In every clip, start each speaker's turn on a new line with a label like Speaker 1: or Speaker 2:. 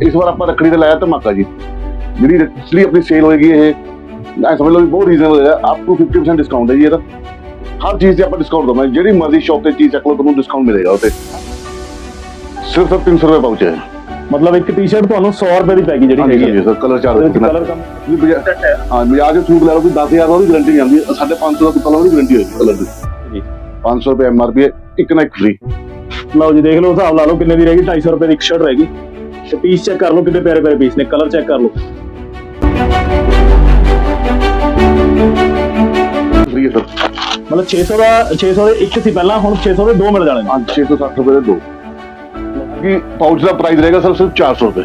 Speaker 1: ਇਸ ਵਾਰ ਆਪਾਂ ਰੱਖੜੀ ਤੇ ਲਾਇਆ ਧਮਾਕਾ ਜੀ ਜਿਹੜੀ ਐਕਚੁਅਲੀ ਆਪਣੀ ਸੇਲ ਹੋਏਗੀ ਇਹ ਮੈਂ ਸਮਝ ਲਓ ਵੀ ਬਹੁਤ ਰੀਜ਼ਨਬਲ ਹੈ ਅਪ ਟੂ 50% ਡਿਸਕਾਊਂਟ ਹੈ ਜੀ ਇਹਦਾ ਹਰ ਚੀਜ਼ ਤੇ ਆਪਾਂ ਡਿਸਕਾਊਂਟ ਦਵਾਂਗੇ ਜਿਹੜੀ ਮਰਜ਼ੀ ਸ਼ਾਪ ਤੇ ਚੀਜ਼ ਚੱਕ ਲਓ ਤੁਹਾਨੂੰ ਡਿਸਕਾਊਂਟ ਮਿਲੇਗਾ ਉੱਤੇ ਸਿਰਫ 300 ਰੁਪਏ ਪਾਉਚ ਹੈ
Speaker 2: ਮਤਲਬ ਇੱਕ ਟੀ-ਸ਼ਰਟ ਤੁਹਾਨੂੰ 100 ਰੁਪਏ ਦੀ ਪੈਗੀ ਜਿਹੜੀ
Speaker 1: ਹਾਂਜੀ
Speaker 2: ਹੈਗੀ
Speaker 1: ਹਾਂਜੀ
Speaker 2: ਹੈ
Speaker 1: ਸਰ ਕਲਰ ਚਾਰ
Speaker 2: ਇਹਦੇ ਵਿੱਚ ਕਲਰ ਕੰਮ
Speaker 1: ਵੀ ਬਜਾ- ਹਾਂ ਬਾਜ਼ਾਰ ਦੇ ਸੂਟ ਲੈ ਲਓ ਕੋਈ 10000 ਦਾ ਉਹਦੀ ਗਾਰੰਟੀ ਜਾਂਦੀ ਹੈ 550 ਦਾ ਕਲਰ ਦੀ ਗਾਰੰਟੀ ਹੋਏਗੀ ਕਲਰ ਦੀ
Speaker 2: ਜੀ
Speaker 1: 500 ਰੁਪਏ ਐਮਆਰਪੀ ਹੈ ਇੱਕ ਨਾ ਇੱਕ ਫ੍ਰੀ
Speaker 2: ਲਓ ਜੀ ਦੇਖ ਲਓ ਹਿਸਾਬ ਲਾ ਲਓ ਕਿੰਨੇ ਦੀ ਰਹੇਗੀ 250 ਰੁਪਏ ਦੀ ਇੱਕ ਸ਼ਰਟ ਰਹੇਗੀ ਤੇ ਪੀਸ ਚੈੱਕ ਕਰ ਲਓ ਕਿੰਨੇ ਪਿਆਰੇ ਪਿਆਰੇ ਪੀਸ ਨੇ ਕਲਰ ਚੈੱਕ ਕਰ ਲਓ।
Speaker 1: ਫ੍ਰੀ ਹੈ ਸਰ
Speaker 2: ਮਤਲਬ 600 ਦਾ 600 ਦੇ ਇੱਕ ਸੀ ਪਹਿਲਾਂ ਹੁਣ 600 ਦੇ ਦੋ ਮਿਲ ਜਾਣੇ ਨੇ।
Speaker 1: ਹਾਂ 660 ਰੁਪਏ ਦੇ ਦੋ। ਕਿ ਪਾਉਚ ਦਾ ਪ੍ਰਾਈਸ ਰਹੇਗਾ ਸਰ ਸਿਰਫ 400 ਰੁਪਏ।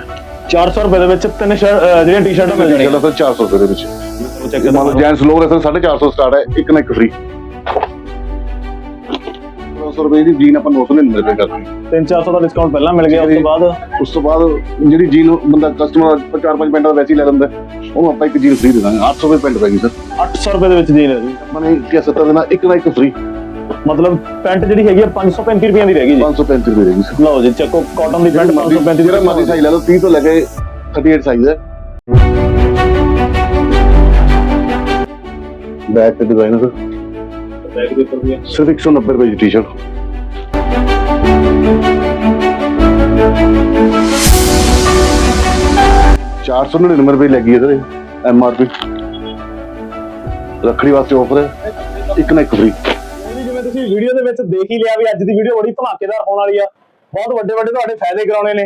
Speaker 2: 400 ਰੁਪਏ ਦੇ ਵਿੱਚ ਤਿੰਨ ਜਿਹੜੀਆਂ ਟੀ-ਸ਼ਰਟਾਂ ਮਿਲ ਜਾਣੀਆਂ
Speaker 1: ਸਰ 400 ਰੁਪਏ ਦੇ ਵਿੱਚ। ਲਓ ਜੈਂਟਸ ਲੋਅਰ ਹੈ ਸਰ 450 ਸਟਾਰਟ ਹੈ ਇੱਕ ਨਾ ਇੱਕ ਫ੍ਰੀ 900 ਰੁਪਏ ਦੀ ਜੀਨ ਆਪਾਂ 999 ਰੁਪਏ ਕਰਦੇ ਹਾਂ
Speaker 2: 3-400 ਦਾ ਡਿਸਕਾਊਂਟ ਪਹਿਲਾਂ ਮਿਲ ਗਿਆ ਉਸ ਤੋਂ ਬਾਅਦ?
Speaker 1: ਉਸ ਤੋਂ ਬਾਅਦ ਜਿਹੜੀ ਜੀਨ ਬੰਦਾ ਕਸਟਮਰ ਚਾਰ ਪੰਜ ਪੈਂਟਾਂ ਦਾ ਵੈਸੇ ਹੀ ਲੈ ਲੈਂਦਾ। ਹੈ, ਉਹਨੂੰ ਆਪਾਂ ਇੱਕ ਜੀਨ ਫ੍ਰੀ ਦੇ ਦਾਂਗੇ। 800 ਰੁਪਏ ਪੈਂਟ ਪੈਗੀ ਸਰ
Speaker 2: 800 ਰੁਪਏ ਦੇ ਵਿੱਚ ਜੀਨ ਹੈ ਜੀ।
Speaker 1: ਆਪਾਂ ਨੇ ਕਿਹਾ 70 ਦੇਣਾ ਇੱਕ ਨਾ ਇੱਕ ਫ੍ਰੀ
Speaker 2: ਮਤਲਬ ਪੈਂਟ ਜਿਹੜੀ ਹੈਗੀ ਆ 535 ਰੁਪਏ ਦੀ ਰਹੇਗੀ ਜੀ।
Speaker 1: 535 ਰੁਪਏ ਰਹੇਗੀ ਸਰ
Speaker 2: ਲਓ ਜੀ ਚੱਕੋ ਕਾਟਨ ਦੀ ਪੈਂਟ 535
Speaker 1: ਜਿਹੜਾ ਮਰਜ਼ੀ ਸਾਈਜ਼ ਲੈ ਲਓ 30 ਤੋਂ ਲੈ ਕੇ 38 ਸਾਈਜ਼ ਹੈ। ਬੈਕ ਤੇ ਡਿਜ਼ਾਈਨ ਸਰ
Speaker 2: ਵੀ ਹੈ
Speaker 1: ਸਿਰਫ 190 ਰੁਪਏ ਦੀ ਟੀ-ਸ਼ਰਟ ਚਾਰ ਸੌ ਨੜਿਨਵੇਂ ਰੁਪਏ ਲੱਗੀ ਹੈ sir M R P Rakhri ਵਾਸਤੇ ਆਫਰ ਹੈ। ਇੱਕ ਨਾ ਇੱਕ ਫ੍ਰੀ
Speaker 2: ਜੀ, ਜਿਵੇਂ ਤੁਸੀਂ ਵੀਡੀਓ ਦੇ ਵਿੱਚ ਦੇਖ ਹੀ ਲਿਆ ਵੀ ਅੱਜ ਦੀ ਵੀਡੀਓ ਬੜੀ ਧਮਾਕੇਦਾਰ ਹੋਣ ਵਾਲੀ ਆ। ਬਹੁਤ ਵੱਡੇ ਵੱਡੇ ਤੁਹਾਡੇ ਫਾਇਦੇ ਕਰਾਉਣੇ ਨੇ।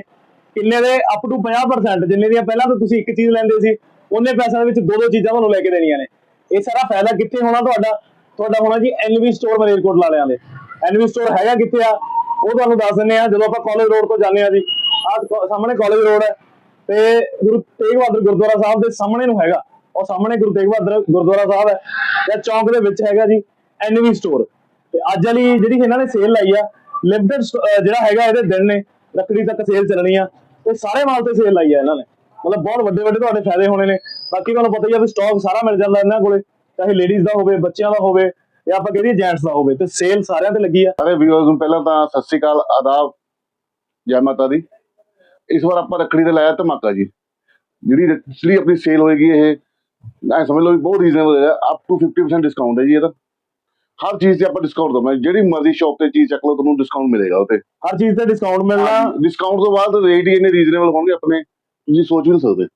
Speaker 2: ਕਿੰਨੇ ਦੇ? ਅਪ ਟੂ 50% ਜਿੰਨੇ ਦੀਆਂ ਪਹਿਲਾਂ ਤਾਂ ਤੁਸੀਂ ਇੱਕ ਚੀਜ਼ ਲੈਂਦੇ ਸੀ ਉਹਨੇ ਪੈਸਿਆਂ ਦੇ ਵਿੱਚ ਦੋ ਦੋ ਚੀਜ਼ਾਂ ਤੁਹਾਨੂੰ ਲੈ ਕੇ ਦੇਣੀਆਂ ਨੇ। ਇਹ ਸਾਰਾ ਫਾਇਦਾ ਕਿੱਥੇ ਹੋਣਾ ਤੁਹਾਡਾ? ਤੁਹਾਡਾ ਹੋਣਾ ਜੀ ਐਨਵੀ ਸਟੋਰ ਮਲੇਰਕੋਟ ਵਾਲਿਆਂ ਦੇ। ਐਨਵੀ ਸਟੋਰ ਹੈਗਾ ਕਿੱਥੇ ਆ? ਉਹ ਤੁਹਾਨੂੰ ਦੱਸ ਦਿੰਨੇ ਆ, ਜਦੋਂ ਆਪਾਂ ਕਾਲਜ ਰੋਡ ਤੋਂ ਜਾਂਦੇ ਆ ਜੀ। ਆਹ ਸਾਹਮਣੇ ਕਾਲਜ ਰੋਡ ਹੈ ਤੇ ਗੁਰੂ ਤੇਗ ਬਹਾਦਰ ਗੁਰਦੁਆਰਾ ਸਾਹਿਬ ਦੇ ਸਾਹਮਣੇ ਨੂੰ ਹੈਗਾ। ਉਹ ਸਾਹਮਣੇ ਗੁਰੂ ਤੇਗ ਬਹਾਦਰ ਗੁਰਦੁਆਰਾ ਸਾਹਿਬ ਹੈ ਤੇ ਚੌਂਕ ਦੇ ਵਿੱਚ ਹੈਗਾ ਜੀ ਐਨਵੀ ਸਟੋਰ ਤੇ ਅੱਜ ਵਾਲੀ ਜਿਹੜੀ ਇਹਨਾਂ ਨੇ ਸੇਲ ਲਾਈ ਆ ਲਿਮਟਿਡ ਜਿਹੜਾ ਹੈਗਾ ਇਹਦੇ ਦਿਨ ਨੇ ਲੱਕੜੀ ਤੱਕ ਸੇਲ ਚੱਲਣੀ ਆ। ਤੇ ਸਾਰੇ ਮਾਲ ਤੇ ਸੇਲ ਲਾਈ ਆ ਇਹਨਾਂ ਨੇ। ਮਤਲਬ ਬਹੁਤ ਵੱਡੇ ਵੱਡੇ ਤੁਹਾਡੇ ਫਾਇਦੇ ਹੋਣੇ ਨੇ। ਬਾਕੀ ਤੁਹਾਨੂੰ ਪਤਾ ਹੀ ਆ ਵੀ ਸਟਾਕ ਸਾਰਾ ਮਿਲ ਜਾਂਦਾ ਇਹਨਾਂ ਕੋਲੇ। ਚਾਹੇ ਲੇਡੀਜ਼ ਦਾ ਹੋਵੇ ਬੱਚਿਆਂ ਦਾ ਹੋਵੇ ਜਾਂ ਆਪਾਂ ਕਹੀਏ ਜੈਂਟਸ ਦਾ ਹੋਵੇ ਤੇ ਸੇਲ ਸਾਰਿਆਂ ਤੇ ਲੱਗੀ ਆ।
Speaker 1: ਸਾਰੇ ਵੀਅਰਸ ਨੂੰ ਪਹਿਲਾਂ ਤਾਂ ਸਤਿ ਸ਼੍ਰੀ ਅਕਾਲ ਆਦਾਬ ਜੈ ਮਾਤਾ ਦੀ। ਇਸ ਵਾਰ ਆਪਾਂ ਰੱਖੜੀ ਤੇ ਲਾਇਆ ਧਮਾਕਾ ਜੀ। ਜਿਹੜੀ ਐਕਚੁਅਲੀ ਆਪਣੀ ਸੇਲ ਹੋਏਗੀ ਇਹ ਮੈਂ ਸਮਝ ਲਓ ਵੀ ਬਹੁਤ ਰੀਜ਼ਨਬਲ ਹੈ ਅਪ ਟੂ 50% ਡਿਸਕਾਊਂਟ ਹੈ ਜੀ ਇਹਦਾ ਹਰ ਚੀਜ਼ ਤੇ ਆਪਾਂ ਡਿਸਕਾਊਂਟ ਦਵਾਂਗੇ ਜਿਹੜੀ ਮਰਜ਼ੀ ਸ਼ਾਪ ਤੇ ਚੀਜ਼ ਚੱਕ ਲਓ ਤੁਹਾਨੂੰ ਡਿਸਕਾਊਂਟ ਮਿਲੇਗਾ ਉੱਤੇ
Speaker 2: ਹਰ ਚੀਜ਼ ਤੇ ਡਿਸਕਾਊਂਟ ਮਿਲਣਾ।
Speaker 1: ਡਿਸਕਾਊਂਟ ਤੋਂ ਬਾਅਦ ਰੇਟ ਹੀ ਇੰਨੇ ਰੀਜ਼ਨਬਲ ਹੋਣਗੇ ਆਪਣੇ ਤੁਸੀਂ ਸੋਚ ਵੀ ਨਹੀਂ ਸਕਦੇ।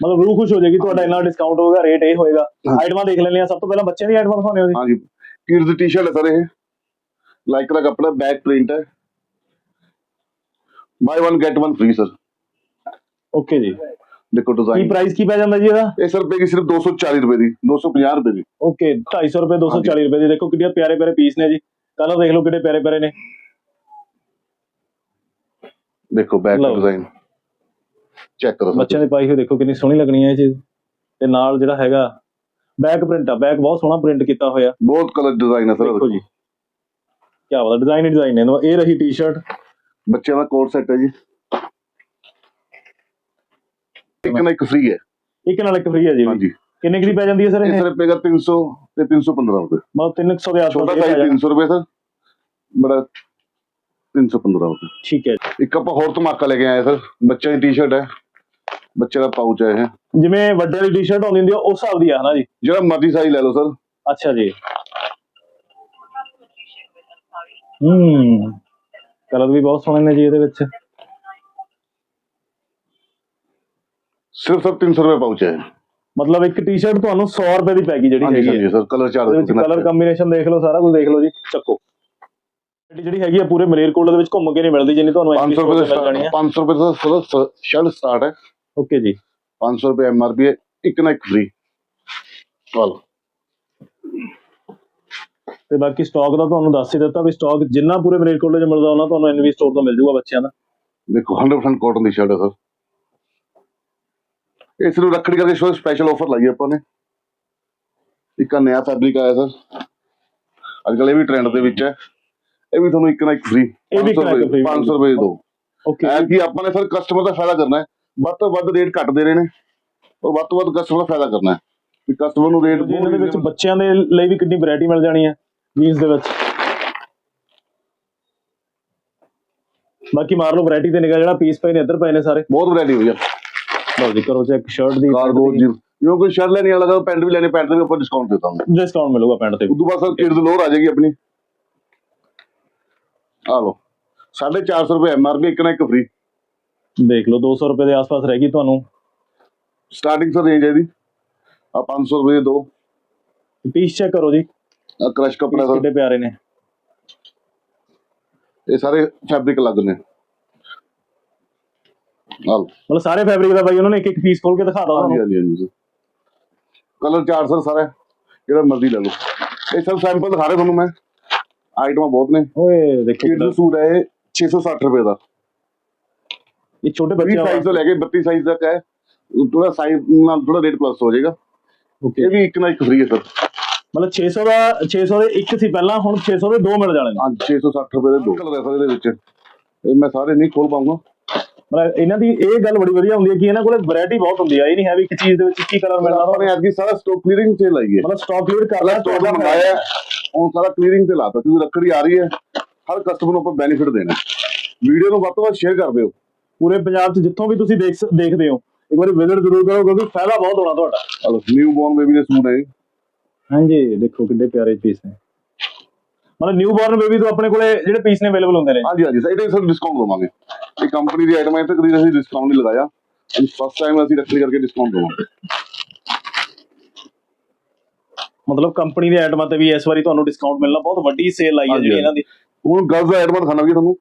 Speaker 2: ਮਤਲਬ ਰੂਹ ਖੁਸ਼ ਹੋ ਜਾਏਗੀ ਤੁਹਾਡਾ ਇੰਨਾ ਡਿਸਕਾਊਂਟ ਹੋਊਗਾ ਰੇਟ ਇਹ ਹੋਏਗਾ। ਆਈਟਮਾਂ ਦੇਖ ਲੈਣੀਆਂ ਸਭ ਤੋਂ ਪਹਿਲਾਂ ਬੱਚਿਆਂ ਦੀ ਆਈਟਮਾਂ ਦਿਖਾਉਣੇ ਜੀ।
Speaker 1: ਹਾਂਜੀ। ਕਿਡਸ ਦੀ ਟੀ-ਸ਼ਰਟ ਹੈ ਸਰ ਇਹ। ਲਾਈਕ ਦਾ ਕੱਪੜਾ ਬੈਕ ਪ੍ਰਿੰਟ ਹੈ। Buy 1 get 1 free sir
Speaker 2: okay ਜੀ।
Speaker 1: ਦੇਖੋ
Speaker 2: ਕੀ
Speaker 1: ਡਿਜ਼ਾਈਨ
Speaker 2: ਪ੍ਰਾਈਸ ਕੀ ਪੈ ਜਾਂਦਾ ਜੀ ਇਹਦਾ?
Speaker 1: ਇਹ ਸਰ ਪਏਗੀ ਸਿਰਫ 240 ਰੁਪਏ ਦੀ 250 ਰੁਪਏ ਦੀ।
Speaker 2: ਓਕੇ 250 ਰੁਪਏ 240 ਰੁਪਏ ਦੀ। ਦੇਖੋ ਕਿੰਨੇ ਪਿਆਰੇ ਪਿਆਰੇ ਪੀਸ ਨੇ ਜੀ। ਕਲਰ ਦੇਖ ਲਓ ਕਿੰਨੇ ਪਿਆਰੇ ਪਿਆਰੇ ਨੇ।
Speaker 1: ਦੇਖੋ ਬੈਕ। ਡਿਜ਼ਾਈਨ ਚੈੱਕ ਕਰੋ
Speaker 2: ਬੱਚਿਆਂ ਦੀ ਪਾਈ ਹੋਈ ਦੇਖੋ ਕਿੰਨੀ ਸੋਹਣੀ ਲੱਗਣੀ ਹੈ ਇਹ ਚੀਜ਼। ਤੇ ਨਾਲ ਜਿਹੜਾ ਹੈਗਾ ਬੈਕ ਪ੍ਰਿੰਟ ਆ ਬੈਕ ਬਹੁਤ ਸੋਹਣਾ ਪ੍ਰਿੰਟ ਕੀਤਾ ਹੋਇਆ।
Speaker 1: ਬਹੁਤ ਕਲਰ ਡਿਜ਼ਾਈਨ ਹੈ ਸਰ
Speaker 2: ਦੇਖੋ ਜੀ। ਕੀ ਹੈ ਡਿਜ਼ਾਈਨ ਹੀ ਡਿਜ਼ਾਈਨ ਹੈ ਇਹ ਰਹੀ ਟੀ-ਸ਼ਰਟ
Speaker 1: ਬੱਚਿਆਂ ਦਾ ਕੋਟ ਸੈੱਟ ਹੈ ਜੀ। ਇੱਕ ਨਾ ਇੱਕ ਫ੍ਰੀ ਹੈ।
Speaker 2: ਇੱਕ ਨਾਲ ਇੱਕ ਫ੍ਰੀ ਹੈ ਜੀ।
Speaker 1: ਹਾਂਜੀ।
Speaker 2: ਕਿੰਨੇ ਦੀ ਪੈ ਜਾਂਦੀ ਹੈ ਸਰ
Speaker 1: ਇਹ? ਸਰ ਪਏਗਾ 300 ਤੇ 315 ਰੁਪਏ।
Speaker 2: ਮਤਲਬ 300 ਦੇ
Speaker 1: ਛੋਟਾ
Speaker 2: ਆਸ-ਪਾਸ ਪੈ
Speaker 1: ਸਾਈਜ਼
Speaker 2: ਜਾਣਾ।
Speaker 1: 300 ਰੁਪਏ ਸਰ। ਬੜਾ 315 ਰੁਪਏ।
Speaker 2: ਠੀਕ ਹੈ। ਜੀ।
Speaker 1: ਇੱਕ ਆਪਾਂ ਹੋਰ ਧਮਾਕਾ ਲੈ ਕੇ ਆਏ ਸਰ। ਬੱਚਿਆਂ ਦੀ ਟੀ-ਸ਼ਰਟ ਹੈ। ਬੱਚੇ ਦਾ ਪਾਊਚ ਹੈ ਇਹ।
Speaker 2: ਜਿਵੇਂ ਵੱਡੇ ਵਾਲੀ ਟੀ-ਸ਼ਰਟ ਆਉਂਦੀ ਹੁੰਦੀ ਆ ਉਸ ਹਿਸਾਬ ਦੀ ਆ ਹਨਾ ਜੀ?
Speaker 1: ਜਿਹੜਾ ਮਰਜ਼ੀ ਸਾਈਜ਼ ਲੈ ਲਓ ਸਰ।
Speaker 2: ਅੱਛਾ ਜੀ। ਹੂੰ। ਕਲਰ ਵੀ ਬਹੁਤ ਸੋਹਣੇ ਨੇ ਜੀ ਇਹਦੇ ਵਿੱਚ।
Speaker 1: ਸਿਰਫ ਸਰ 300 ਰੁਪਏ ਪਾਊਚ ਹੈ
Speaker 2: ਮਤਲਬ ਇੱਕ ਟੀ-ਸ਼ਰਟ ਤੁਹਾਨੂੰ 100 ਰੁਪਏ ਦੀ ਪੈਗੀ ਜਿਹੜੀ
Speaker 1: ਹਾਂਜੀ
Speaker 2: ਹੈਗੀ ਹੈ।
Speaker 1: ਹਾਂਜੀ ਸਰ। ਕਲਰ ਚਾਰ
Speaker 2: ਇਹਦੇ ਵਿੱਚ ਕਲਰ ਕੰਬੀਨੇਸ਼ਨ ਦੇਖ ਲਓ ਸਾਰਾ ਕੁਝ ਦੇਖ ਲਓ ਜੀ। ਚੱਕੋ। ਜਿਹੜੀ ਜਿਹੜੀ ਹੈਗੀ ਆ ਪੂਰੇ ਮਲੇਰਕੋਟਲਾ ਦੇ ਵਿੱਚ ਘੁੰਮ ਕੇ ਨਹੀਂ ਮਿਲਦੀ ਜਿੰਨੀ ਤੁਹਾਨੂੰ
Speaker 1: 500 ਰੁਪਏ
Speaker 2: ਮਿਲ ਜਾਣੀ
Speaker 1: ਦਾ
Speaker 2: ਹੈ
Speaker 1: 500 ਰੁਪਏ ਦਾ ਸਰ ਸ਼ਰਟ ਸਟਾਰਟ ਹੈ।
Speaker 2: ਓਕੇ ਜੀ।
Speaker 1: 500 ਰੁਪਏ ਐਮਆਰਪੀ ਹੈ ਇੱਕ ਨਾ ਇੱਕ ਫ੍ਰੀ ਚਲ।
Speaker 2: ਤੇ ਬਾਕੀ ਸਟਾਕ ਦਾ ਤੁਹਾਨੂੰ ਦੱਸ ਹੀ ਦਿੱਤਾ ਵੀ ਸਟਾਕ ਜਿੰਨਾ ਪੂਰੇ ਮਲੇਰਕੋਟਲੇ 'ਚ ਮਿਲਦਾ ਉਹਨਾਂ ਤੁਹਾਨੂੰ ਐਨਵੀ ਸਟੋਰ ਤੋਂ ਮਿਲ ਜਾਊਗਾ ਬੱਚਿਆਂ ਦਾ।
Speaker 1: ਦੇਖੋ 100% ਕਾਟਨ ਦੀ ਸ਼ਰਟ ਹੈ ਸਰ ਇਸ ਨੂੰ ਰੱਖੜੀ ਕਰਕੇ ਸ਼ੋ ਸਪੈਸ਼ਲ ਆਫਰ ਲਾਈ ਆਪਾਂ ਨੇ। ਇੱਕ ਨਵਾਂ ਫੈਬਰਿਕ ਆਇਆ ਸਰ ਅੱਜ ਕੱਲ ਇਹ ਵੀ ਟ੍ਰੈਂਡ ਦੇ ਵਿੱਚ ਹੈ। ਇਹ ਵੀ ਤੁਹਾਨੂੰ ਇੱਕ ਨਾ ਇੱਕ ਫ੍ਰੀ
Speaker 2: ਇਹ ਵੀ ਇੱਕ ਨਾ ਇੱਕ free
Speaker 1: 500 ਰੁਪਏ ਦੋ।
Speaker 2: ਓਕੇ
Speaker 1: ਐ ਕਿ ਆਪਾਂ ਨੇ ਸਰ ਕਸਟਮਰ ਦਾ ਫਾਇਦਾ ਕਰਨਾ ਹੈ। ਵੱਧ ਤੋਂ ਵੱਧ ਰੇਟ ਘੱਟ ਦੇ ਰਹੇ ਨੇ ਔਰ ਵੱਧ ਤੋਂ ਵੱਧ ਕਸਟਮਰ ਦਾ ਫਾਇਦਾ ਕਰਨਾ ਹੈ। ਵੀ ਕਸਟਮਰ ਨੂੰ ਰੇਟ
Speaker 2: ਜੀ ਇਹਨਾਂ ਦੇ ਵਿੱਚ ਬੱਚਿਆਂ ਦੇ ਲਈ ਵੀ ਕਿੰਨੀ ਵੈਰਾਈਟੀ ਮਿਲ ਜਾਣੀ ਹੈ ਜੀਨਸ ਦੇ ਵਿੱਚ। ਬਾਕੀ ਮਾਰ ਲਓ ਵੈਰਾਈਟੀ ਤੇ ਨਿਕਾ ਜਿਹੜਾ ਪੀਸ ਪਏ ਨੇ ਇੱਧਰ ਪਏ ਨੇ ਸਾਰੇ।
Speaker 1: ਬਹੁਤ ਵੈਰਾਈਟੀ ਹੋਈ ਆ।
Speaker 2: ਲਓ ਜੀ ਕਰੋ ਚੈੱਕ ਸ਼ਰਟ ਦੀ
Speaker 1: ਕਾਰਗੋ ਜੀ। ਜਿਵੇਂ ਕੋਈ ਸ਼ਰਟ ਲੈਣੀ ਵਾਲਾ ਤਾਂ ਪੈਂਟ ਵੀ ਲੈਣੀ ਪੈਂਟ ਤੇ ਵੀ ਆਪਾਂ ਡਿਸਕਾਊਂਟ ਦੇ ਦਾਂਗੇ।
Speaker 2: ਡਿਸਕਾਊਂਟ ਮਿਲੂਗਾ ਪੈਂਟ ਤੇ।
Speaker 1: ਉਦੋਂ ਬਾਅਦ ਸਰ ਕਿਡਸ ਲੋਰ ਆ ਜਾਏਗੀ ਆਪਣੀ। ਆ ਲਓ। 450 ਰੁਪਏ ਐਮਆਰਪੀ ਇੱਕ ਨਾ ਇੱਕ ਫ੍ਰੀ
Speaker 2: ਦੇਖ ਲਓ 200 ਰੁਪਏ ਦੇ ਆਸ-ਪਾਸ ਰਹਿ ਗਈ ਤੁਹਾਨੂੰ।
Speaker 1: ਸਟਾਰਟਿੰਗ ਸਰ ਰੇਂਜ ਹੈ ਇਹਦੀ। ਆ 500 ਰੁਪਏ ਦੇ ਦੋ।
Speaker 2: ਪੀਸ ਚੈੱਕ ਕਰੋ ਜੀ।
Speaker 1: ਆ ਕ੍ਰਸ਼ ਕੱਪੜਾ ਸਰ
Speaker 2: ਕਿੱਡੇ ਪਿਆਰੇ ਨੇ।
Speaker 1: ਇਹ ਸਾਰੇ ਫੈਬਰਿਕ ਅਲੱਗ ਨੇ। ਆ ਲਓ।
Speaker 2: ਮਤਲਬ ਸਾਰੇ ਫੈਬਰਿਕ ਦਾ ਬਾਈ ਉਹਨਾਂ ਨੇ ਇੱਕ ਇੱਕ ਪੀਸ ਖੋਲ ਕੇ ਦਿਖਾਤਾ
Speaker 1: ਹਾਂਜੀ ਹਾਂਜੀ ਹਾਂਜੀ। ਕਲਰ ਚਾਰ ਸਰ ਸਾਰਾ ਜਿਹੜਾ ਮਰਜ਼ੀ ਲੈ ਲਓ। ਇਹ ਸਭ ਸੈਂਪਲ ਦਿਖਾ ਰਿਹਾ ਤੁਹਾਨੂੰ ਮੈਂ। ਆਈਟਮਾਂ ਬਹੁਤ ਨੇ।
Speaker 2: ਓਏ ਦੇਖੋ
Speaker 1: ਕਿਡਸ ਸੂਟ ਹੈ ਇਹ 660 ਰੁਪਏ ਦਾ।
Speaker 2: ਇਹ ਛੋਟੇ
Speaker 1: 20
Speaker 2: ਬੱਚਿਆਂ
Speaker 1: ਸਾਈਜ਼ ਤੋਂ ਲੈ ਕੇ 32 ਸਾਈਜ਼ ਤੱਕ ਹੈ। ਥੋੜਾ ਸਾਈਜ਼ ਨਾਲ ਥੋੜਾ ਰੇਟ ਪਲੱਸ ਹੋ ਜਾਏਗਾ।
Speaker 2: ਓਕੇ
Speaker 1: ਇਹ ਵੀ ਇੱਕ ਨਾਲ ਇੱਕ ਫ੍ਰੀ ਹੈ ਸਰ।
Speaker 2: ਮਤਲਬ 600 ਦਾ 600 ਦੇ ਇੱਕ ਸੀ ਪਹਿਲਾਂ ਹੁਣ 600 ਦੇ ਦੋ ਮਿਲ ਜਾਣੇ ਨੇ
Speaker 1: ਹਾਂ 660 ਰੁਪਏ ਦੇ ਦੋ। ਕਲਰ ਹੈ ਸਰ ਇਹਦੇ ਵਿੱਚ। ਇਹ ਮੈਂ ਸਾਰੇ ਨਹੀਂ ਖੋਲ ਪਾਉਂਗਾ
Speaker 2: ਮਤਲਬ ਇਹਨਾਂ ਦੀ ਇਹ ਗੱਲ ਬੜੀ ਵਧੀਆ ਹੁੰਦੀ ਹੈ ਕਿ ਇਹਨਾਂ ਕੋਲੇ ਵੈਰਾਈਟੀ ਬਹੁਤ ਹੁੰਦੀ ਹੈ ਇਹ ਨਹੀਂ ਹੈ ਵੀ ਇੱਕ ਚੀਜ਼ ਦੇ ਵਿੱਚ ਇੱਕ ਹੀ ਕਲਰ ਮਿਲਣਾ।
Speaker 1: ਆਪਾਂ ਨੇ ਅੱਜ ਸਾਰਾ ਸਟਾਕ ਕਲੀਅਰਿੰਗ ਤੇ ਲਾਈ ਹੈ।
Speaker 2: ਮਤਲਬ ਸਟਾਕ ਕਲੀਅਰ ਕਰ ਲਿਆ।
Speaker 1: ਸਟਾਕ ਮੰਗਾਇਆ ਉਹ ਸਾਰਾ ਕਲੀਅਰਿੰਗ ਤੇ ਲਾਤਾ। ਕਿਉਂਕਿ ਰੱਖੜੀ ਆ ਰਹੀ ਹੈ। ਹਰ ਕਸਟਮਰ ਨੂੰ ਆਪਾਂ ਬੈਨੀਫਿਟ ਦੇਣਾ। ਵੀਡੀਓ ਨੂੰ ਵੱਧ ਤੋਂ ਵੱਧ ਸ਼ੇਅਰ ਕਰ ਦਿਓ।
Speaker 2: ਪੂਰੇ ਪੰਜਾਬ 'ਚ ਜਿੱਥੋਂ ਵੀ ਤੁਸੀਂ ਦੇਖ ਦੇਖਦੇ ਹੋ ਇੱਕ ਵਾਰੀ ਵਿਜ਼ਿਟ ਜ਼ਰੂਰ ਕਰੋ ਕਿਉਂਕਿ ਫਾਇਦਾ ਬਹੁਤ ਹੋਣਾ ਤੁਹਾਡਾ।
Speaker 1: ਚਲੋ ਨਿਊ ਬੋਰਨ ਬੇਬੀ ਦੇ ਸੂਟ ਹੈ।
Speaker 2: ਹਾਂਜੀ ਦੇਖੋ ਕਿੰਨੇ ਪਿਆਰੇ ਪੀਸ ਨੇ। ਮਤਲਬ ਨਿਊ ਬੋਰਨ ਬੇਬੀ ਤੋਂ ਆਪਣੇ ਕੋਲੇ ਜਿਹੜੇ ਪੀਸ ਨੇ ਅਵੇਲੇਬਲ ਹੁੰਦੇ ਨੇ।
Speaker 1: ਹਾਂਜੀ ਹਾਂਜੀ ਸਰ ਇਹਦੇ ਸਰ ਡਿਸਕਾਊਂਟ ਦਵਾਂਗੇ। ਇਹ ਕੰਪਨੀ ਦੀ ਆਈਟਮ ਹੈ ਤੇ ਕਦੀ ਅਸੀਂ ਡਿਸਕਾਊਂਟ ਨਹੀਂ ਲਗਾਇਆ। ਅੱਜ ਫਸਟ ਟਾਈਮ ਅਸੀਂ ਰੱਖੜੀ ਕਰਕੇ ਡਿਸਕਾਊਂਟ ਦਵਾਂਗੇ
Speaker 2: ਮਤਲਬ ਕੰਪਨੀ ਦੇ ਆਈਟਮਾਂ ਤੇ ਵੀ ਇਸ ਵਾਰੀ ਤੁਹਾਨੂੰ ਡਿਸਕਾਊਂਟ ਮਿਲਣਾ ਬਹੁਤ ਵੱਡੀ ਸੇਲ ਆਈ ਹੈ ਜਿਹੜੀ ਇਹਨਾਂ ਦੀ।
Speaker 1: ਹੁਣ ਗਰਲਸ ਦਾ ਆਈਟਮ ਦਿਖਾਣਾ ਵੀ ਤੁਹਾਨੂੰ।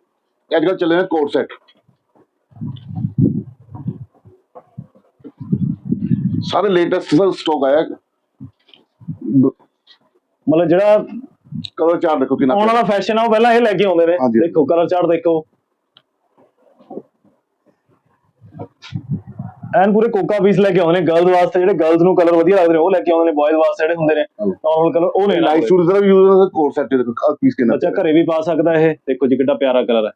Speaker 1: ਅੱਜ ਕੱਲ੍ਹ ਚੱਲੇ ਨੇ ਕੋਟ ਸੈਟ ਸਾਰੇ ਲੇਟੈਸਟ ਸਟਾਕ ਆਇਆ।
Speaker 2: ਮਤਲਬ ਜਿਹੜਾ
Speaker 1: ਕਲਰ ਚਾਰ ਦੇਖੋ ਕਿੰਨਾ
Speaker 2: ਆਉਣ ਵਾਲਾ ਫੈਸ਼ਨ ਆ ਉਹ ਪਹਿਲਾਂ ਇਹ ਲੈ ਕੇ ਆਉਂਦੇ ਨੇ। ਦੇਖੋ ਕਲਰ ਚਾਰਟ ਦੇਖੋ। ਐਨ ਪੂਰੇ ਕੋਕਾ ਪੀਸ ਲੈ ਕੇ ਆਉਂਦੇ ਨੇ ਗਰਲਸ ਵਾਸਤੇ ਜਿਹੜੇ ਗਰਲਸ ਨੂੰ ਕਲਰ ਵਧੀਆ ਲੱਗਦੇ ਨੇ ਉਹ ਲੈ ਕੇ ਆਉਂਦੇ ਨੇ ਬॉयਜ਼ ਵਾਸਤੇ ਜਿਹੜੇ ਹੁੰਦੇ ਨੇ। ਨਾਰਮਲ ਕਲਰ ਉਹ ਨੇ
Speaker 1: ਲਾਈਟ ਸ਼ੂਟ ਦਾ ਵੀ ਯੂਜ਼ ਹੁੰਦਾ ਕੋਟ ਸੈਟ ਆ ਪੀਸ ਕਿੰਨਾ
Speaker 2: ਬੱਚਾ ਘਰੇ ਵੀ ਪਾ ਸਕਦਾ ਇਹ। ਦੇਖੋ ਜੀ ਕਿੱਡਾ ਪਿਆਰਾ ਕਲਰ ਹੈ।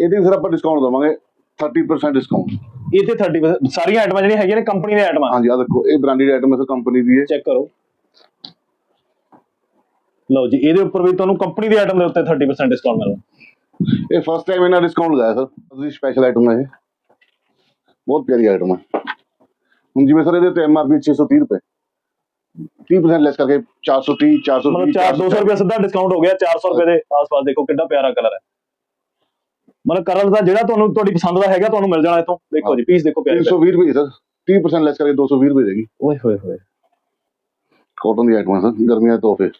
Speaker 1: ਇਹਦੇ ਸਰ ਆਪਾਂ ਡਿਸਕਾਊਂਟ ਦਵਾਂਗੇ 30% ਡਿਸਕਾਊਂਟ
Speaker 2: ਇਹ ਤੇ 30% ਸਾਰੀਆਂ ਆਈਟਮਾਂ ਜਿਹੜੀਆਂ ਹੈਗੀਆਂ ਨੇ ਕੰਪਨੀ ਦੇ ਆਈਟਮਾਂ
Speaker 1: ਹਾਂਜੀ ਆ ਦੇਖੋ ਇਹ ਬ੍ਰਾਂਡਡ ਆਈਟਮ ਹੈ ਕੰਪਨੀ ਦੀ ਹੈ
Speaker 2: ਚੈੱਕ ਕਰੋ। ਲਓ ਜੀ ਇਹਦੇ ਉੱਪਰ ਵੀ ਤੁਹਾਨੂੰ ਕੰਪਨੀ ਦੀ ਆਈਟਮ ਦੇ ਉੱਤੇ 30% ਡਿਸਕਾਊਂਟ ਮਿਲਣਾ।
Speaker 1: ਇਹ ਫਸਟ ਟਾਈਮ ਇਹਨਾਂ ਡਿਸਕਾਊਂਟ ਲਗਾਇਆ ਸਰ ਤੁਸੀਂ ਸਪੈਸ਼ਲ ਆਈਟਮ ਹੈ ਇਹ। ਬਹੁਤ ਪਿਆਰੀ ਆਈਟਮ ਹੈ। ਹੁਣ ਜਿਵੇਂ ਸਰ ਇਹਦੇ ਤੇ ਐਮਆਰਪੀ 630 ਰੁਪਏ। 30% ਲੈਸ ਕਰਕੇ 430 420
Speaker 2: ਮਤਲਬ 4 200 ਰੁਪਏ ਸਿੱਧਾ ਡਿਸਕਾਊਂਟ ਹੋ ਗਿਆ 400 ਰੁਪਏ ਦੇ ਆਸ-ਪਾਸ ਦੇਖੋ ਕਿੰਨਾ ਪਿਆਰਾ ਕਲਰ ਹੈ। ਮਤਲਬ ਕਲਰ ਦਾ ਜਿਹੜਾ ਤੁਹਾਨੂੰ ਤੁਹਾਡੀ ਪਸੰਦ ਦਾ ਹੈਗਾ ਤੁਹਾਨੂੰ ਮਿਲ ਜਾਣਾ ਇੱਥੋਂ। ਦੇਖੋ ਜੀ ਪੀਸ ਦੇਖੋ ਪਿਆਰੇ
Speaker 1: 320 ਰੁਪਏ ਸਰ 30% ਲੈਸ ਕਰਕੇ 220 ਰੁਪਏ ਦੇਗੀ
Speaker 2: ਓਏ ਹੋਏ ਹੋਏ।
Speaker 1: ਕਾਟਨ ਦੀ ਆਈਟਮ ਹੈ ਸਰ ਗਰਮੀਆਂ ਦੇ ਤੋਹਫੇ।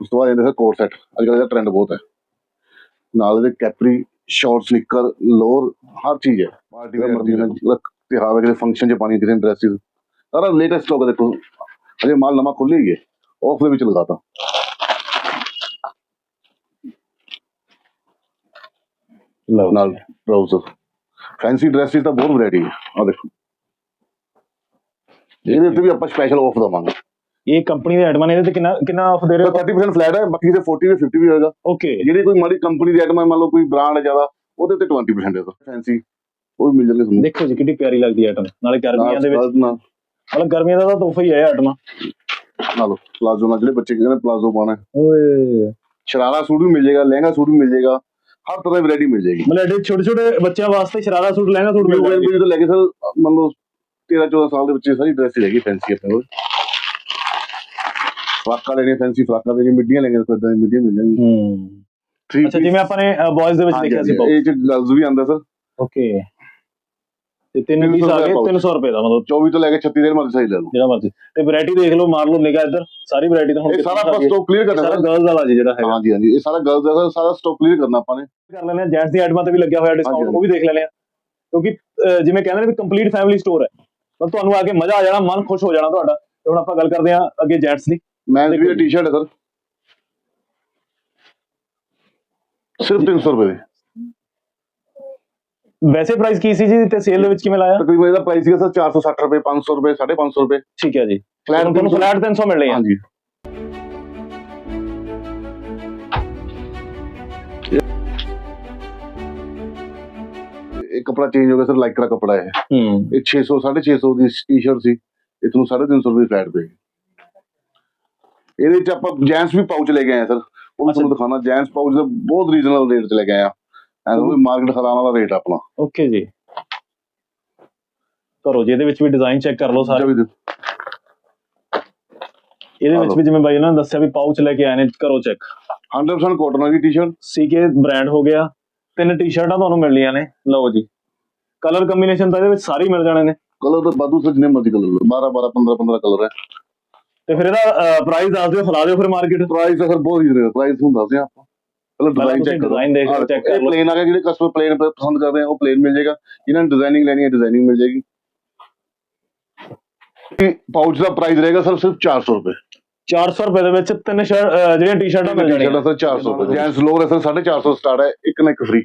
Speaker 1: ਉਸ ਤੋਂ ਬਾਅਦ ਇਹਦੇ ਸਰ ਕੋਟ ਸੈਟ ਅੱਜ ਕੱਲ੍ਹ ਇਹਦਾ ਟ੍ਰੈਂਡ ਬਹੁਤ ਹੈ। ਨਾਲ ਇਹਦੇ ਕੈਪਰੀ ਸ਼ਾਰਟ ਸਨਿੱਕਰ ਲੋਅਰ ਹਰ ਚੀਜ਼ ਹੈ। ਪਾਰਟੀ ਵੇਅਰ ਮਰਜ਼ੀ ਨਾਲ ਤਿਹਾਰ ਵਗੈਰੇ ਫੰਕਸ਼ਨ 'ਚ ਪਾਣੀ ਜਿਹੜੇ ਡਰੈਸਿਸ ਸਾਰਾ ਲੇਟੈਸਟ ਸਟਾਕ ਦੇਖੋ। ਅਜੇ ਮਾਲ ਨਵਾਂ ਖੁੱਲ੍ਹ ਹੀ ਹੈ। ਆਫ ਦੇ ਵਿੱਚ ਲਗਾਤਾ ਨਾਲ ਟਰਾਊਜ਼ਰ ਫੈਂਸੀ ਡਰੈਸਿਸ ਤਾਂ ਬਹੁਤ ਵੈਰਾਈਟੀ ਹੈ। ਆ ਦੇਖੋ। ਇਹਦੇ ਉੱਤੇ ਵੀ ਆਪਾਂ ਸਪੈਸ਼ਲ ਆਫ ਦਵਾਂਗੇ।
Speaker 2: ਇਹ ਕੰਪਨੀ ਦੇ ਆਈਟਮਾਂ ਨੇ ਇਹਦੇ ਤੇ ਕਿੰਨਾ ਕਿੰਨਾ ਆਫ ਦੇ ਰਹੇ
Speaker 1: ਤਾਂ 30% ਫਲੈਟ ਹੈ ਬਾਕੀ ਦੇ 40 ਤੇ 50 ਵੀ ਹੋਏਗਾ
Speaker 2: ਓਕੇ
Speaker 1: ਜਿਹੜੀ ਕੋਈ ਮਾੜੀ ਕੰਪਨੀ ਦੀ ਆਈਟਮ ਹੈ ਮੰਨ ਲਓ ਕੋਈ ਬ੍ਰਾਂਡ ਹੈ ਜ਼ਿਆਦਾ ਉਹਦੇ ਤੇ 20% ਹੈ ਫੈਂਸੀ ਉਹ ਵੀ ਮਿਲ ਜਾਣਗੇ ਤੁਹਾਨੂੰ।
Speaker 2: ਦੇਖੋ ਜੀ ਕਿੰਨੀ ਪਿਆਰੀ ਲੱਗਦੀ ਆਈਟਮ ਨਾਲੇ ਗਰਮੀਆਂ ਦੇ ਵਿੱਚ ਮਤਲਬ ਗਰਮੀਆਂ ਦਾ ਤਾਂ ਤੋਹਫਾ ਹੀ ਹੈ ਆਈਟਮਾਂ
Speaker 1: ਨਾਲ ਪਲਾਜ਼ੋ ਨਾਲ ਜਿਹੜੇ ਬੱਚੇ ਕਹਿੰਦੇ ਪਲਾਜ਼ੋ ਪਾਣਾ ਹੈ।
Speaker 2: ਓਏ।
Speaker 1: ਸ਼ਰਾਰਾ ਸੂਟ ਵੀ ਮਿਲ ਜਾਏਗਾ ਲਹਿੰਗਾ ਸੂਟ ਵੀ ਮਿਲ ਜਾਏਗਾ ਹਰ ਤਰ੍ਹਾਂ ਦੀ ਵੈਰਾਈਟੀ ਮਿਲ ਜਾਏਗੀ।
Speaker 2: ਮਤਲਬ ਐਡੇ ਛੋਟੇ ਛੋਟੇ ਬੱਚਿਆਂ ਵਾਸਤੇ ਸ਼ਰਾਰਾ ਸੂਟ ਲਹਿੰਗਾ ਸੂਟ ਮਿਲ
Speaker 1: ਬੇਬੀ ਤੋਂ ਲੈ ਕੇ ਸਰ ਮੰਨ ਲਓ 13 14 ਸਾਲ ਦੇ ਬੱਚੇ ਸਾਰੀ ਡਰੈਸ ਹੀ ਹੈਗੀ ਫੈਂਸੀ ਆਪਣੇ ਕੋਲ। ਫਰਾਕਾਂ ਲੈਣੀਆਂ ਫੈਂਸੀ ਫਰਾਕਾਂ ਲੈਣੀਆਂ ਮਿੱਡੀਆਂ ਲੈਣੀਆਂ ਤਾਂ ਇਦਾਂ ਮਿੱਡੀਆਂ ਮਿਲ ਜਾਣਗੀਆਂ।
Speaker 2: ਹੂੰ।
Speaker 1: Three
Speaker 2: ਅੱਛਾ ਜਿਵੇਂ ਆਪਾਂ ਨੇ ਬਾಯ್ಸ್ ਦੇ ਵਿੱਚ ਦੇਖਿਆ ਸੀ
Speaker 1: ਇਹ ਚ ਗਰਲਸ ਵੀ ਆਂਦਾ ਸਰ
Speaker 2: ਓਕੇ ਤੇ ਤਿੰਨ ਪੀਸ ਆ ਗਏ 300 ਰੁਪਏ ਦਾ ਮਤਲਬ।
Speaker 1: 24 ਤੋਂ ਲੈ ਕੇ 36 ਦੇ ਮਰਜ਼ੀ ਸਾਈਜ਼ ਲੈ ਲਓ।
Speaker 2: ਜਿਹੜਾ ਮਰਜ਼ੀ। ਤੇ ਵੈਰਾਈਟੀ ਦੇਖ ਲਓ ਮਾਰ ਲਓ ਨਿਗਾਹ ਇੱਧਰ। ਸਾਰੀ ਵੈਰਾਈਟੀ ਤਾਂ ਹੁਣ
Speaker 1: ਇਹ ਸਾਰਾ ਆਪਾਂ ਸਟਾਕ ਕਲੀਅਰ ਕਰਨਾ
Speaker 2: ਸਾਰਾ ਗਰਲਸ ਵਾਲਾ ਜੀ ਜਿਹੜਾ ਹੈਗਾ।
Speaker 1: ਹਾਂਜੀ ਹਾਂਜੀ ਇਹ ਸਾਰਾ ਗਰਲਸ ਦਾ ਸਰ ਸਟਾਕ ਕਲੀਅਰ ਕਰਨਾ ਆਪਾਂ ਨੇ।
Speaker 2: ਕਰ ਲੈਣੇ ਆ ਜੈਂਟਸ ਦੀ ਆਈਟਮਾਂ ਤੇ ਵੀ ਲੱਗਿਆ ਹੋਇਆ ਡਿਸਕਾਊਂਟ ਉਹ ਵੀ ਦੇਖ ਲੈਣੇ ਆ ਕਿਉਂਕਿ ਜਿਵੇਂ ਕਹਿੰਦੇ ਨੇ ਵੀ ਕੰਪਲੀਟ ਫੈਮਿਲੀ ਸਟੋਰ ਹੈ। ਮਤਲਬ ਤੁਹਾਨੂੰ ਆ ਕੇ ਮਜ਼ਾ ਆ ਜਾਣਾ ਮਨ ਖੁਸ਼ ਹੋ ਜਾਣਾ ਤੁਹਾਡਾ। ਤੇ ਹੁਣ ਆਪਾਂ ਗੱਲ ਕਰਦੇ ਆ ਅੱਗੇ ਜੈਂਟਸ ਦੀ।
Speaker 1: ਮੈਂ ਵੀ ਟੀ-ਸ਼ਰਟ ਹੈ ਸਰ। ਸਿਰਫ 300 ਰੁਪਏ ਦੀ।
Speaker 2: ਵੈਸੇ ਪ੍ਰਾਈਸ ਕੀ ਸੀ ਜੀ ਤੇ ਸੇਲ ਦੇ ਵਿੱਚ ਕਿਵੇਂ ਲਾਇਆ?
Speaker 1: ਤਕਰੀਬਨ ਇਹਦਾ ਪ੍ਰਾਈਸ ਸੀਗਾ ਸਰ 460 ਰੁਪਏ 500 ਰੁਪਏ 550 ਰੁਪਏ।
Speaker 2: ਠੀਕ ਹੈ ਜੀ।
Speaker 1: ਫਲੈਟ
Speaker 2: ਤੁਹਾਨੂੰ ਫਲੈਟ 300 ਮਿਲ ਰਹੇ ਆ
Speaker 1: ਹਾਂਜੀ। ਇਹ ਕਪੜਾ ਚੇਂਜ ਹੋ ਗਿਆ ਸਰ ਲਾਈਕਰਾ ਕਪੜਾ ਹੈ
Speaker 2: ਹੂੰ।
Speaker 1: ਇਹ 600 650 ਦੀ ਟੀ-ਸ਼ਰਟ ਸੀ। ਇਹ ਤੁਹਾਨੂੰ 350 ਰੁਪਏ ਫਲੈਟ ਪਏਗੀ ਇਹਦੇ ਚ ਆਪਾਂ ਜੈਂਟਸ ਵੀ ਪਾਊਚ ਲੈ ਕੇ ਆਏ ਆ ਸਰ। ਉਹ ਵੀ ਤੁਹਾਨੂੰ ਦਿਖਾਣਾ ਜੈਂਟਸ ਪਾਊਚ ਦਾ ਬਹੁਤ ਰੀਜ਼ਨਲ ਰੇਟ ਤੇ ਲੈ ਕੇ ਆਇਆ ਐਂ ਉਹ ਵੀ ਮਾਰਕੀਟ ਖਰਾਨ ਵਾਲਾ ਰੇਟ ਆਪਣਾ।
Speaker 2: ਓਕੇ ਜੀ। ਕਰੋ ਜੀ ਇਹਦੇ ਵਿੱਚ ਵੀ ਡਿਜ਼ਾਈਨ ਚੈੱਕ ਕਰ ਲਓ ਸਾਰੇ। ਇਹਦੇ ਵਿੱਚ ਵੀ ਜਿਵੇਂ ਬਾਈ ਨੇ ਦੱਸਿਆ ਵੀ ਪਾਊਚ ਲੈ ਕੇ ਆਏ ਨੇ ਕਰੋ ਚੈੱਕ
Speaker 1: 100% ਕਾਟਨ ਦੀ ਟੀ-ਸ਼ਰਟ
Speaker 2: ਸੀਕੇ ਬ੍ਰਾਂਡ ਹੋ ਗਿਆ। ਤਿੰਨ ਟੀ-ਸ਼ਰਟਾਂ ਤੁਹਾਨੂੰ ਮਿਲਣੀਆਂ ਨੇ। ਲਓ ਜੀ। ਕਲਰ ਕੰਬੀਨੇਸ਼ਨ ਤਾਂ ਇਹਦੇ ਵਿੱਚ ਸਾਰੇ ਮਿਲ ਜਾਣੇ ਨੇ।
Speaker 1: ਕਲਰ ਤਾਂ ਬਾਦੂ ਸੇ ਜਿੰਨੇ ਮਰਜ਼ੀ ਕਲਰ ਲਓ। 12 12 15 15 ਕਲਰ ਹੈ।
Speaker 2: ਤੇ ਫਿਰ ਇਹਦਾ ਪ੍ਰਾਈਸ ਦੱਸ ਦਿਓ ਖਿਲਾ ਦਿਓ ਫਿਰ ਮਾਰਕੀਟ
Speaker 1: ਪ੍ਰਾਈਸ ਤਾਂ ਫਿਰ ਬਹੁਤ ਰੀਜ਼ਨਲ ਪ੍ਰਾਈਸ ਹੁਣ ਦੱਸਦੇ ਆ ਆਪਾਂ। ਪਹਿਲਾਂ ਡਿਜ਼ਾਈਨ ਚੈੱਕ ਕਰੋ।
Speaker 2: design ਦੇਖ ਲਓ, check ਕਰ ਲਓ।
Speaker 1: ਪਲੇਨ ਆ ਗਿਆ ਜਿਹੜੇ ਕਸਟਮਰ ਪਲੇਨ ਪਸੰਦ ਕਰਦੇ ਆ ਉਹ ਪਲੇਨ ਮਿਲ ਜਾਏਗਾ। ਜਿਨ੍ਹਾਂ ਨੇ ਡਿਜ਼ਾਈਨਿੰਗ ਲੈਣੀ ਹੈ ਡਿਜ਼ਾਈਨਿੰਗ ਮਿਲ ਜਾਏਗੀ। ਪਾਊਚ ਦਾ ਪ੍ਰਾਈਸ ਰਹੇਗਾ ਸਰ ਸਿਰਫ 400 ਰੁਪਏ।
Speaker 2: 400 ਰੁਪਏ ਦੇ ਵਿੱਚ ਤਿੰਨ ਜਿਹੜੀਆਂ ਟੀ-ਸ਼ਰਟਾਂ ਮਿਲ ਜਾਣੀਆਂ।
Speaker 1: ਸਰ 400 ਰੁਪਏ ਜੈਂਟਸ ਲੋਅਰ ਹੈ ਸਰ 450 ਸਟਾਰਟ ਹੈ ਇੱਕ ਨਾ ਇੱਕ ਫ੍ਰੀ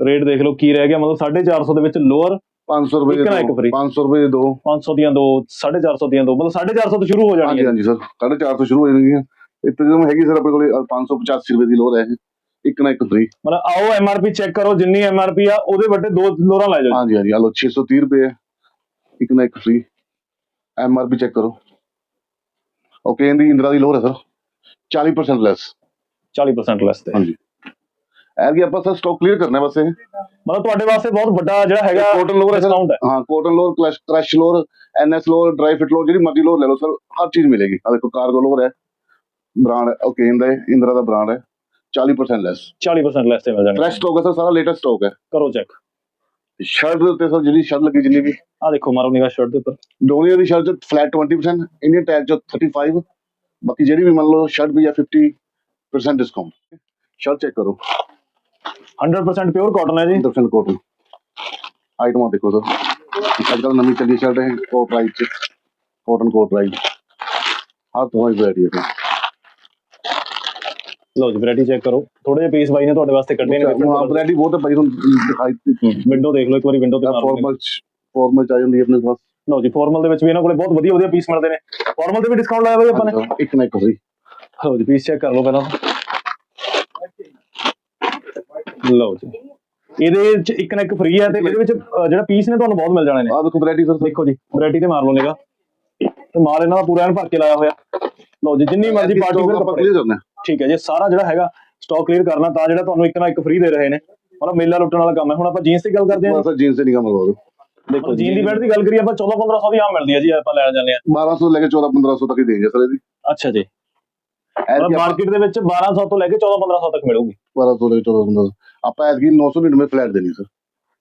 Speaker 2: ਰੇਟ ਦੇਖ ਲਓ ਕੀ ਰਹਿ ਗਿਆ। ਮਤਲਬ 450 ਦੇ ਵਿੱਚ ਲੋਅਰ
Speaker 1: 500 ਰੁਪਏ
Speaker 2: ਇੱਕ ਨਾ
Speaker 1: ਦੇ
Speaker 2: ਇੱਕ
Speaker 1: ਦੋ
Speaker 2: free।
Speaker 1: 500 ਰੁਪਏ ਦੇ ਦੋ।
Speaker 2: 500 ਦੀਆਂ ਦੋ 450 ਦੀਆਂ ਦੋ ਮਤਲਬ 450 ਤੋਂ ਸ਼ੁਰੂ ਹੋ
Speaker 1: ਹਾਂਜੀ
Speaker 2: ਜਾਣਗੀਆਂ।
Speaker 1: ਹਾਂਜੀ ਸਰ 450 ਸ਼ੁਰੂ ਹੋ ਜਾਣਗੀਆਂ। ਇੱਥੇ ਜਦੋਂ ਹੈਗੀ ਸਰ ਆਪਣੇ ਕੋਲੇ 585 ਰੁਪਏ ਦੀ ਲੋਅਰ ਹੈ ਇਹ। ਇੱਕ ਨਾ ਇੱਕ ਫ੍ਰੀ
Speaker 2: ਮਤਲਬ ਆਓ ਐਮਆਰਪੀ ਚੈੱਕ ਕਰੋ ਜਿੰਨੀ ਐਮਆਰਪੀ ਆ ਉਹਦੇ ਵੱਡੇ ਦੋ ਲੋਰਾਂ ਲੈ ਜਾਓ।
Speaker 1: ਹਾਂਜੀ ਹਾਂਜੀ ਆ ਲਓ 630 ਰੁਪਏ ਹੈ ਇੱਕ ਨਾ ਇੱਕ ਫ੍ਰੀ ਐਮਆਰਪੀ ਚੈੱਕ ਕਰੋ। ਓਕੇ ਇਹਦੀ ਇੰਦਰਾ ਦੀ ਲੋਅਰ ਹੈ ਸਰ। 40% ਲੈਸ
Speaker 2: 40% ਲੈਸ ਤੇ।
Speaker 1: ਹਾਂਜੀ। ਐਰ ਕੀ ਆਪਾਂ ਸਰ ਸਟਾਕ ਕਲੀਅਰ ਕਰਨਾ ਹੈ ਬਸ ਇਹ
Speaker 2: ਮਤਲਬ ਤੁਹਾਡੇ ਵਾਸਤੇ ਬਹੁਤ ਵੱਡਾ ਜਿਹੜਾ ਹੈਗਾ
Speaker 1: ਕੋਟਨ ਲੋਅਰ ਹੈ ਸਰ
Speaker 2: discount ਹੈ
Speaker 1: ਹਾਂ cotton lower clash crush lower NS lower dry fit lower ਜਿਹੜੀ ਮਰਜ਼ੀ ਲੋਅਰ ਲੈ ਲਓ ਸਰ ਹਰ ਚੀਜ਼ ਮਿਲੇਗੀ ਆ ਦੇਖੋ ਕਾਰਗੋ ਲੋਅਰ ਹੈ ਬ੍ਰਾਂਡ ਹੈ ਓਕੇ ਇਹਦਾ ਹੈ, ਇੰਦਰਾ ਦਾ ਬ੍ਰਾਂਡ ਹੈ 40% ਲੈਸ
Speaker 2: 40% ਲੈਸ ਤੇ ਮਿਲ ਜਾਣਗੇ
Speaker 1: ਫਰੈਸ਼ ਸਟਾਕ ਹੈ ਸਰ ਸਾਰਾ ਲੇਟੈਸਟ ਸਟਾਕ ਹੈ
Speaker 2: ਕਰੋ ਚੈੱਕ
Speaker 1: ਸ਼ਰਟ ਦੇ ਉੱਤੇ ਸਰ ਜਿਹੜੀ ਸ਼ਰਟ ਲੱਗੀ ਜਿੰਨੀ ਵੀ
Speaker 2: ਆ ਦੇਖੋ ਮਾਰੋ ਨਿਗਾ ਸ਼ਰਟ ਦੇ ਉੱਪਰ
Speaker 1: ਡੋਨੀਆ ਦੀ ਸ਼ਰਟ ਚ ਫਲੈਟ 20% ਇੰਡੀਅਨ ਟੈਗ ਚ 35 ਬਾਕੀ ਜਿਹੜੀ ਵੀ ਮੰਨ ਲਓ ਸ਼ਰਟ ਵੀ ਆ 50% ਡਿਸਕਾਊਂਟ ਸ਼ਰਟ ਚੈੱਕ ਕਰੋ
Speaker 2: 100% ਪਿਓਰ ਕਾਟਨ ਹੈ ਜੀ।
Speaker 1: 100% ਕੋਟਨ ਆਈਟਮਾਂ ਦੇਖੋ ਸਰ। ਅੱਜ ਕੱਲ੍ਹ ਨਵੀਂ ਚੱਲੀ ਸ਼ਰਟ ਹੈ ਕੋਟ ਪ੍ਰਾਈਸ ਚ। ਕਾਟਨ ਕੋਟ ਪ੍ਰਾਈਸ ਆਹ ਤੁਹਾਨੂੰ ਵੈਰਾਈਟੀ ਹੈ
Speaker 2: ਲਓ ਜੀ ਵੈਰਾਈਟੀ ਚੈੱਕ ਕਰੋ। ਥੋੜੇ ਜਿਹੇ ਪੀਸ ਬਾਈ ਨੇ ਤੁਹਾਡੇ ਵਾਸਤੇ ਕੱਢੇ ਨੇ
Speaker 1: ਵੈਰਾਈਟੀ ਬਹੁਤ ਹੈ ਭਾਈ ਤੁਹਾਨੂੰ ਦਿਖਾਈ
Speaker 2: ਵਿੰਡੋ ਦੇਖ ਲਓ ਇੱਕ ਵਾਰੀ ਵਿੰਡੋ ਤੇ
Speaker 1: ਫਾਰਮਲ ਫਾਰਮਲ ਚ ਆ ਜਾਂਦੀ ਆਪਣੇ ਪਾਸ
Speaker 2: ਲਓ ਜੀ ਫਾਰਮਲ ਦੇ ਵਿੱਚ ਵੀ ਇਹਨਾਂ ਕੋਲੇ ਬਹੁਤ ਵਧੀਆ ਵਧੀਆ ਪੀਸ ਮਿਲਦੇ ਨੇ। ਫਾਰਮਲ ਤੇ ਵੀ ਡਿਸਕਾਊਂਟ ਲਾਇਆ ਬਾਈ ਆਪਾਂ ਨੇ।
Speaker 1: ਇੱਕ ਨਾ ਇੱਕ ਫ੍ਰੀ
Speaker 2: ਲਓ ਜੀ ਪੀਸ ਚੈੱਕ ਕਰ ਲਓ ਪਹਿਲਾਂ। ਲਓ ਜੀ। ਇਹਦੇ ਵਿੱਚ ਇੱਕ ਨਾ ਇੱਕ ਫ੍ਰੀ ਹੈ ਤੇ ਇਹਦੇ ਵਿੱਚ ਜਿਹੜਾ ਪੀਸ ਨੇ ਤੁਹਾਨੂੰ ਬਹੁਤ ਮਿਲ ਜਾਣੇ ਨੇ।
Speaker 1: ਆਹ ਦੇਖੋ ਵੈਰਾਈਟੀ ਸਰ
Speaker 2: ਦੇਖੋ ਜੀ ਵੈਰਾਈਟੀ ਤੇ ਮਾਰ ਲਓ ਨਿਗਾ ਤੇ ਮਾਲ ਇਹਨਾਂ ਦਾ ਪੂਰਾ ਐਨ ਭਰ ਕੇ ਲਾਇਆ ਹੋਇਆ। ਲਓ ਜੀ ਜਿੰਨੀ ਮਰਜ਼ੀ ਪਾਰਟੀ ਵੇਅਰ ਕੱਪੜੇ।
Speaker 1: ਕਲੀਅਰ ਕਰਨਾ। ਹੈ।
Speaker 2: ਠੀਕ ਹੈ ਜੀ ਸਾਰਾ ਜਿਹੜਾ ਹੈਗਾ ਸਟਾਕ ਕਲੀਅਰ ਕਰਨਾ ਤਾਂ ਜਿਹੜਾ ਤੁਹਾਨੂੰ ਇੱਕ ਨਾ ਇੱਕ ਫ੍ਰੀ ਦੇ ਰਹੇ ਨੇ। ਮਤਲਬ ਮੇਲਾ ਲੁੱਟਣ ਵਾਲਾ ਕੰਮ ਹੈ। ਹੁਣ ਆਪਾਂ ਜੀਨਸ ਦੀ ਗੱਲ ਕਰਦੇ ਹਾਂ
Speaker 1: ਬਸ ਜੀਨਸ ਤੇ ਨਿਗਾਹ ਮਰਵਾ ਦਿਓ।
Speaker 2: ਦੇਖੋ ਜੀਨ ਦੀ ਬੈਲਟ ਦੀ ਗੱਲ ਕਰੀਏ ਆਪਾਂ 14 1500 ਦੀ ਆਮ ਮਿਲਦੀ ਹੈ ਜੀ ਆਪਾਂ ਲੈਣ ਜਾਂਦੇ ਆ
Speaker 1: 1200 ਤੋਂ ਲੈ ਕੇ 14 1500 ਤੱਕ ਹੀ ਦੇਂਗੇ ਸਰ ਇਹਦੀ।
Speaker 2: ਅੱਛਾ ਜੀ।
Speaker 1: ਐਤਕੀ ਆਪਾਂ
Speaker 2: ਮਾਰਕੀਟ ਦੇ ਵਿੱਚ 1200 ਤੋਂ ਲੈ ਕੇ 14 1500 ਤੱਕ ਮਿਲੂਗੀ।
Speaker 1: 1200 ਤੋਂ ਲੈ ਕੇ 14 1500 ਆਪਾਂ ਐਤਕੀ 999 ਫਲੈਟ ਦੇਣੀ ਸਰ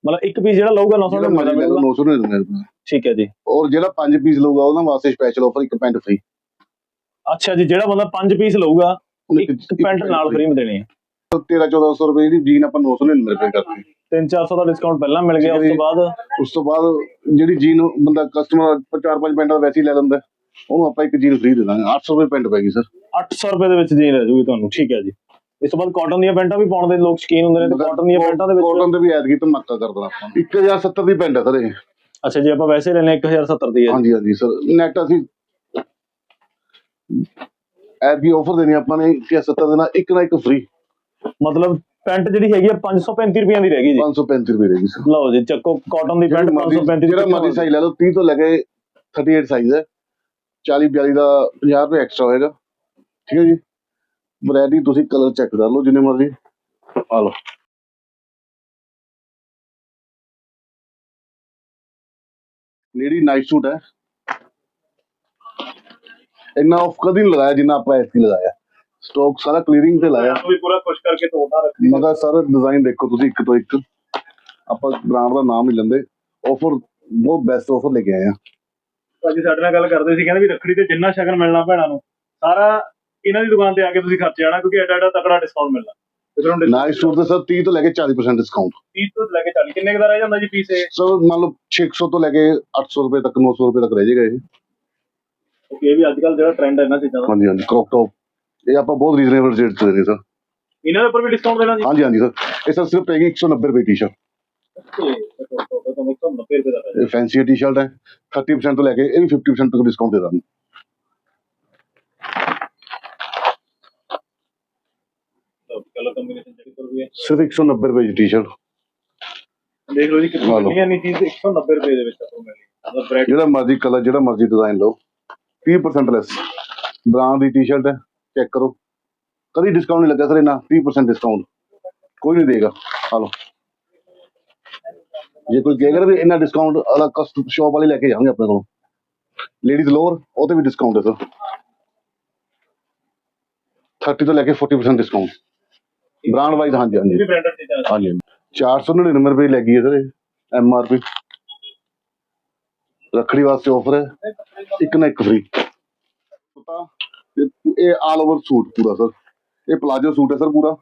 Speaker 2: ਮਤਲਬ ਇੱਕ ਪੀਸ ਜਿਹੜਾ ਲਊਗਾ 900
Speaker 1: ਜਿਹੜਾ
Speaker 2: ਦਾ ਮਿਲੂਗਾ
Speaker 1: 999 ਰੁਪਏ।
Speaker 2: ਠੀਕ ਹੈ ਜੀ।
Speaker 1: ਔਰ ਜਿਹੜਾ 5 ਪੀਸ ਲਊਗਾ ਉਹਨਾਂ ਵਾਸਤੇ ਸਪੈਸ਼ਲ ਆਫਰ ਇੱਕ ਪੈਂਟ ਫ੍ਰੀ
Speaker 2: ਅੱਛਾ ਜੀ ਜਿਹੜਾ ਬੰਦਾ 5 ਪੀਸ ਲਊਗਾ ਇੱਕ ਪੈਂਟ ਨਾਲ ਫ੍ਰੀ ਦੇਣੀ ਹੈ।
Speaker 1: 13 1400 ਰੁਪਏ ਦੀ ਜੀਨ ਆਪਾਂ 999 ਰੁਪਏ ਕਰਤੀ।
Speaker 2: 3-400 ਦਾ ਡਿਸਕਾਊਂਟ ਪਹਿਲਾਂ ਮਿਲ ਗਿਆ ਉਸ ਤੋਂ ਬਾਅਦ
Speaker 1: ਉਸ ਤੋਂ ਬਾਅਦ ਜਿਹੜੀ ਜੀਨ ਬੰਦਾ ਕਸਟਮਰ ਚਾਰ ਪੰਜ ਪੈਂਟਾਂ ਵੈਸੇ ਹੀ ਲੈ ਲੈਂਦਾ। ਉਹਨੂੰ ਆਪਾਂ ਇੱਕ ਜੀਨ ਫ੍ਰੀ ਦੇ ਦਾਂਗੇ। 800 ਰੁਪਏ ਪੈਂਟ ਪੈਗੀ ਸਰ
Speaker 2: 800 ਰੁਪਏ ਦੇ ਵਿੱਚ ਜੀਨ ਰਹਿ ਜੂਗੀ ਤੁਹਾਨੂੰ। ਠੀਕ ਹੈ ਜੀ। ਇਸ ਤੋਂ ਬਾਅਦ ਕਾਟਨ ਦੀਆਂ ਪੈਂਟਾਂ ਵੀ ਪਾਉਣ ਦੇ ਲੋਕ ਸ਼ੌਕੀਨ ਹੁੰਦੇ ਨੇ ਤੇ ਕਾਟਨ ਦੀਆਂ ਪੈਂਟਾਂ ਦੇ ਵਿੱਚ
Speaker 1: ਕਾਟਨ ਦੇ ਵੀ ਐਤਕੀ ਧਮਾਕਾ ਕਰ ਦੇਣਾ ਆਪਾਂ 1070 ਦੀ ਪੈਂਟ ਹੈ ਸਰ ਇਹ।
Speaker 2: ਅੱਛਾ ਜੀ ਆਪਾਂ ਵੈਸੇ ਲੈਣੇ 1070 ਦੀ ਹੈ।
Speaker 1: ਹਾਂਜੀ ਹਾਂਜੀ ਸਰ। ਨੈਟ ਅਸੀਂ ਐਤਕੀ ਆਫਰ ਦੇਣੀ ਆਪਾਂ ਨੇ ਕਿ 70 ਦੇਣਾ ਇੱਕ ਨਾ ਇੱਕ ਫ੍ਰੀ
Speaker 2: ਮਤਲਬ ਪੈਂਟ ਜਿਹੜੀ ਹੈਗੀ ਆ 535 ਰੁਪਈਆਂ ਦੀ ਰਹਿ ਗਈ ਜੀ।
Speaker 1: 535 ਰੁਪਏ ਰਹੇਗੀ ਸਰ।
Speaker 2: ਲਓ ਜੀ ਚੱਕੋ ਕਾਟਨ ਦੀ ਪੈਂਟ 535
Speaker 1: ਜਿਹੜਾ ਮਰਜ਼ੀ ਸਾਈਜ਼ ਲੈ ਲਓ 30 ਤੋਂ ਲੈ ਕੇ 38 ਸਾਈਜ਼ ਹੈ। 40 42 ਦਾ 50 ਰੁਪਏ ਐਕਸਟਰਾ ਹੋਏਗਾ। ਠੀਕ ਹੈ ਜੀ। ਵੈਰਾਈਟੀ ਤੁਸੀਂ ਕਲਰ ਚੈੱਕ ਕਰ ਲਓ ਜਿੰਨੇ ਮਰਜ਼ੀ। ਆ ਲਓ। ਲੇਡੀ ਨਾਈਟ ਸੂਟ ਹੈ। ਇੰਨਾ ਆਫ ਕਦੀ ਨਹੀਂ ਲਗਾਇਆ ਜਿੰਨਾ ਆਪਾਂ ਐਸੀ ਲਗਾਇਆ। ਸਟਾਕ ਸਾਰਾ ਕਲੀਅਰਿੰਗ ਤੇ ਲਾਇਆ।
Speaker 2: ਵੀ ਪੂਰਾ ਖੁਸ਼ ਕਰਕੇ ਤੋੜਨਾ ਰੱਖੀ
Speaker 1: ਮਗਾ ਸਾਰਾ ਡਿਜ਼ਾਈਨ ਦੇਖੋ ਤੁਸੀਂ ਇੱਕ ਤੋਂ ਇੱਕ। ਆਪਾਂ ਬ੍ਰਾਂਡ ਦਾ ਨਾਮ ਹੀ ਲੈਂਦੇ। ਆਫਰ ਬਹੁਤ ਬੈਸਟ ਆਫਰ ਲੈ ਕੇ ਆਏ ਆ।
Speaker 2: ਭਾਜੀ ਸਾਡੇ ਨਾਲ ਗੱਲ ਕਰਦੇ ਸੀ ਕਹਿੰਦੇ ਵੀ ਰੱਖੜੀ ਤੇ ਜਿੰਨਾ ਸ਼ਗਨ ਮਿਲਣਾ ਭੈਣਾਂ ਨੂੰ ਸਾਰਾ ਇਹਨਾਂ ਦੀ ਦੁਕਾਨ ਤੇ ਆ ਕੇ ਤੁਸੀਂ ਖਰਚ ਜਾਣਾ ਕਿਉਂਕਿ ਐਡਾ ਐਡਾ ਤਕੜਾ ਡਿਸਕਾਊਂਟ ਮਿਲਣਾ ਤੇ ਫਿਰ ਹੁਣ
Speaker 1: ਨਾਈਟ ਸੂਟ ਦੇ ਸਰ 30 ਤੋਂ ਲੈ ਕੇ 40% ਡਿਸਕਾਊਂਟ
Speaker 2: 30 ਤੋਂ ਲੈ ਕੇ 40 ਕਿੰਨੇ ਕੁ ਦਾ ਰਹਿ ਜਾਂਦਾ ਜੀ ਪੀਸ ਇਹ?
Speaker 1: ਸਰ ਮੰਨ ਲਓ 600 ਤੋਂ ਲੈ ਕੇ 800 ਰੁਪਏ ਤੱਕ 900 ਰੁਪਏ ਤੱਕ ਰਹਿ ਜਾਏਗਾ ਇਹ।
Speaker 2: ਇਹ ਵੀ ਅੱਜ ਕੱਲ ਜਿਹੜਾ ਟ੍ਰੈਂਡ ਹੈ ਇਹਨਾਂ ਚੀਜ਼ਾਂ ਦਾ।
Speaker 1: ਹਾਂਜੀ ਹਾਂਜੀ ਕ੍ਰੌਪ ਟੌਪ ਇਹ ਆਪਾਂ ਬਹੁਤ ਰੀਜ਼ਨੇਬਲ ਰੇਟ ਤੇ ਦੇਣੇ ਸਰ।
Speaker 2: ਇਹਨਾਂ ਦੇ ਉੱਪਰ ਵੀ ਡਿਸਕਾਊਂਟ ਦੇਣਾ ਜੀ?
Speaker 1: ਹਾਂਜੀ ਹਾਂਜੀ ਸਰ। ਇਹ ਸਰ ਸਿਰਫ ਪੈਗੀ 190 ਰੁਪਏ ਟੀ-ਸ਼ਰਟ
Speaker 2: ਤੇ ਤੁਹਾਨੂੰ 190 ਰੁਪਏ ਦਾ ਪੈ
Speaker 1: ਇਹ ਫੈਂਸੀ ਟੀ-ਸ਼ਰਟ ਹੈ। 30% ਤੋਂ ਲੈ ਕੇ ਇਹ ਵੀ 50% ਤੱਕ ਡਿਸਕਾਊਂਟ ਦੇ ਦਾਂਗੇ
Speaker 2: ਜਾਊਗਾ ਕਲਰ ਵੀ ਹੈ।
Speaker 1: ਸਿਰਫ 190 ਰੁਪਏ ਦੀ ਟੀ-ਸ਼ਰਟ
Speaker 2: ਦੇਖ ਲਓ ਜੀ ਕਿੰਨੀ
Speaker 1: ਲਓ।
Speaker 2: ਵਧੀਆ ਨਹੀਂ ਚੀਜ਼ 190 ਰੁਪਏ ਦੇ ਵਿੱਚ ਆਪਾਂ ਨੂੰ ਮਿਲਣੀ ਮਤਲਬ ਬ੍ਰੈਡ
Speaker 1: ਜਿਹੜਾ ਮਰਜ਼ੀ ਕਲਰ ਜਿਹੜਾ ਮਰਜ਼ੀ ਡਿਜ਼ਾਈਨ ਲਓ। 30% ਲੈਸ ਬ੍ਰਾਂਡ ਦੀ ਟੀ-ਸ਼ਰਟ ਹੈ ਚੈੱਕ ਕਰੋ। ਕਦੀ ਡਿਸਕਾਊਂਟ ਨਹੀਂ ਲੱਗਾ ਸਰ ਇਹਨਾਂ 30% ਡਿਸਕਾਊਂਟ ਕੋਈ ਨਹੀਂ ਦੇਗਾ। ਆ ਲਓ। ਜੇ ਕੋਈ ਕਹੇਗਾ ਨਾ ਵੀ ਇਹਨਾਂ ਡਿਸਕਾਊਂਟ ਅਲੱਗ ਕਸਟ ਸ਼ਾਪ ਵਾਲੇ ਲੈ ਕੇ ਜਾਣਗੇ ਆਪਣੇ ਕੋਲੋਂ। ਲੇਡੀਜ਼ ਲੋਅਰ ਉਹ ਤੇ ਵੀ ਡਿਸਕਾਊਂਟ ਹੈ ਸਰ। 30 ਤੋਂ ਲੈ ਕੇ 40% ਡਿਸਕਾਊਂਟ ਬ੍ਰਾਂਡ ਵਾਈਜ਼ ਹਾਂਜੀ ਹਾਂਜੀ।
Speaker 2: ਵੀ ਬ੍ਰਾਂਡਡ ਚੀਜ਼ਾਂ
Speaker 1: ਹਾਂਜੀ 499 ਰੁਪਏ ਲੱਗੀ ਹੈ sir M R P Rakhri ਵਾਸਤੇ ਆਫਰ ਹੈ। ਇੱਕ ਨਾ ਇੱਕ ਫ੍ਰੀ ਪਤਾ ਇਹ- ਆਲ ਓਵਰ ਸੂਟ ਪੂਰਾ ਸਰ। ਇਹ ਪਲਾਜੋ ਸੂਟ ਹੈ ਸਰ ਪੂਰਾ।